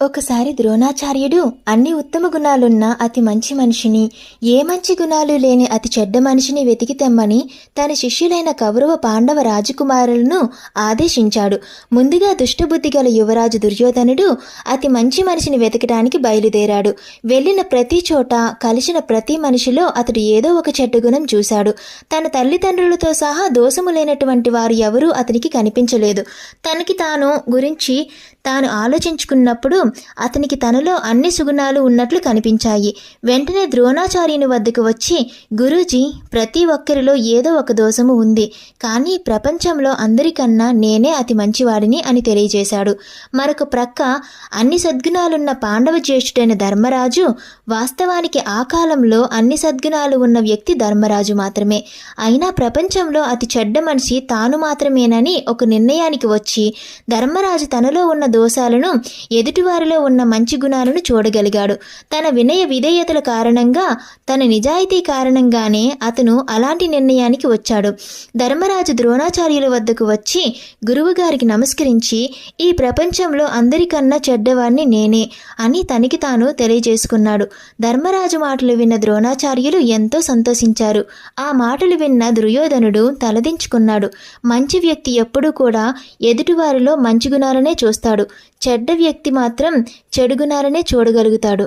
ఒకసారి ద్రోణాచార్యుడు అన్ని ఉత్తమ గుణాలున్న అతి మంచి మనిషిని ఏ మంచి గుణాలు లేని అతి చెడ్డ మనిషిని వెతికి తెమ్మని తన శిష్యులైన కౌరవ పాండవ రాజకుమారులను ఆదేశించాడు. ముందుగా దుష్టబుద్ధి గల యువరాజు దుర్యోధనుడు అతి మంచి మనిషిని వెతకడానికి బయలుదేరాడు. వెళ్ళిన ప్రతి చోట కలిసిన ప్రతి మనిషిలో అతడు ఏదో ఒక చెడ్డ గుణం చూశాడు. తన తల్లిదండ్రులతో సహా దోషము లేనటువంటి వారు ఎవరూ అతనికి కనిపించలేదు. తనకి తాను గురించి తాను ఆలోచించుకున్నప్పుడు అతనికి తనలో అన్ని సుగుణాలు ఉన్నట్లు కనిపించాయి. వెంటనే ద్రోణాచార్యుని వద్దకు వచ్చి గురూజీ ప్రతి ఒక్కరిలో ఏదో ఒక దోషము ఉంది. కానీ ప్రపంచంలో అందరికన్నా నేనే అతి మంచివాడిని అని తెలియజేశాడు. మరొక ప్రక్క అన్ని సద్గుణాలున్న పాండవ జ్యేష్ఠుడైన ధర్మరాజు వాస్తవానికి ఆ కాలంలో అన్ని సద్గుణాలు ఉన్న వ్యక్తి ధర్మరాజు మాత్రమే. అయినా ప్రపంచంలో అతి చెడ్డ మనిషి తాను మాత్రమేనని ఒక నిర్ణయానికి వచ్చి ధర్మరాజు తనలో ఉన్న దోషాలను ఎదుటివారిలో ఉన్న మంచి గుణాలను చూడగలిగాడు. తన వినయ విధేయతల కారణంగా తన నిజాయితీ కారణంగానే అతను అలాంటి నిర్ణయానికి వచ్చాడు. ధర్మరాజు ద్రోణాచార్యుల వద్దకు వచ్చి గురువుగారికి నమస్కరించి ఈ ప్రపంచంలో అందరికన్నా చెడ్డవాణ్ణి నేనే అని తనకి తాను తెలియజేసుకున్నాడు. ధర్మరాజు మాటలు విన్న ద్రోణాచార్యులు ఎంతో సంతోషించారు. ఆ మాటలు విన్న దుర్యోధనుడు తలదించుకున్నాడు. మంచి వ్యక్తి ఎప్పుడూ కూడా ఎదుటివారిలో మంచి గుణాలనే చూస్తాడు. చెడ్డ వ్యక్తి మాత్రం చెడుగునారనే చూడగలుగుతాడు.